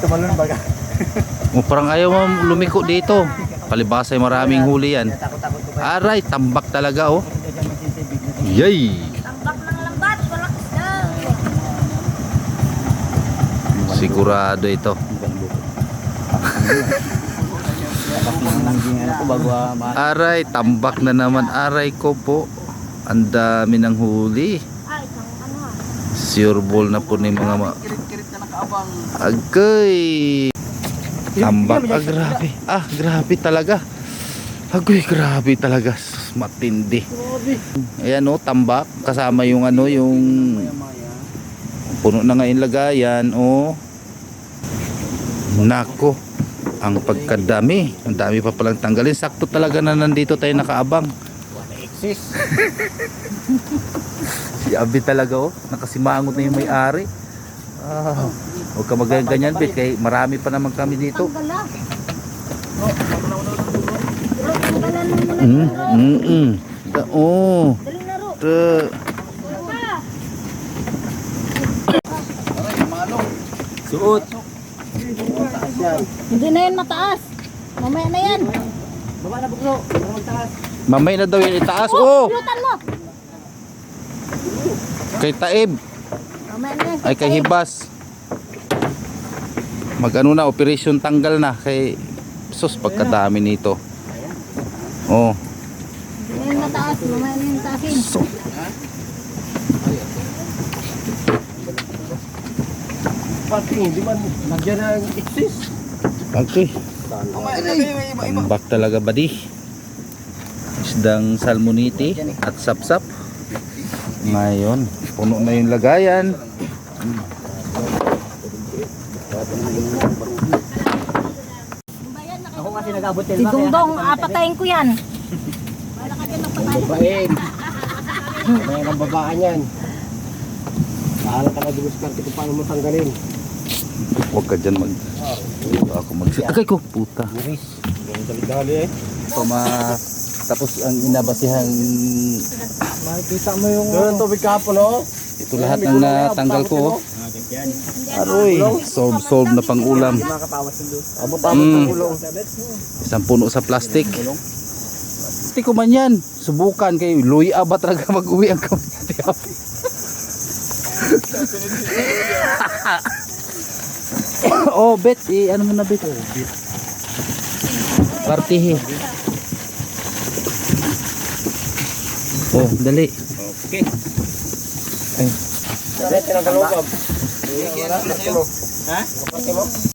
Tumalon baga. O, parang ayaw mo lumiko dito. Palibasa ay maraming huli yan. Takot-takot ko. Aray, tambak talaga oh. Yay! Tambak ng lambat, walang isda. Sigurado ito. Aray, tambak na naman. Aray ko po. Ang dami ng huli. Ano ah. Sure ball na po ni mga ma... Agay! Tambak. Ah, grabe. Ah, grabe talaga. Agoy, grabe talaga. Matindi. Ayan oh, tambak. Kasama yung ano, yung puno na nga yung lagayan. Oh. Nako. Ang pagkadami. Ang dami pa palang tanggalin. Sakto talaga na nandito tayo nakaabang. Exist. Si Abi talaga oh. Nakasimangot na yung may-ari. Ah. Huwag ka magaganyan, bet. Kay marami pa naman kami dito. Mm, mm, mm. Da, oh. Da. Suot. Hindi na yan mataas. Mamaya na yan. Baba na buklo. Para magtaas. Mamay na daw yung itaas. Oh! Mo. Kay Taib. Ay kay Hibas. Mag-ano na, operation tanggal na. Kay sus, pagkadami nito. Oh. Mataas. Mamaya na yan taasin. So, Pati hindi man nagyan na exist. okay. Tambak talaga badi. Isdang salmoniti at sapsap. Ngayon, puno na yung lagayan. Ako kasi nag-abutin Si Dungdong, apatayin ko yan. Babain. May ng babaan yan. Bahala ka na dinuskarte kung paano mo tanggalin. Huwag ka dyan mag... Ako mag... Agay ko, puta. Buris. Dali-dali eh. Pama... Tapos ang inabasihang... Makikita mo yung... Doon ang tubig kahapon oh. Ito lahat ng natanggal ko. oh. Aroy, solve solve na pang ulam. Abot-abot Mm. ng ulong. Isang puno sa plastic. Plastic ko man yan. Subukan kay Luy ba talaga mag-uwi ang kamay. oh, bet. Eh, ano mo na bet? Partihe. Oh, dali. Okay. Ay. Dali, Bob. Ha?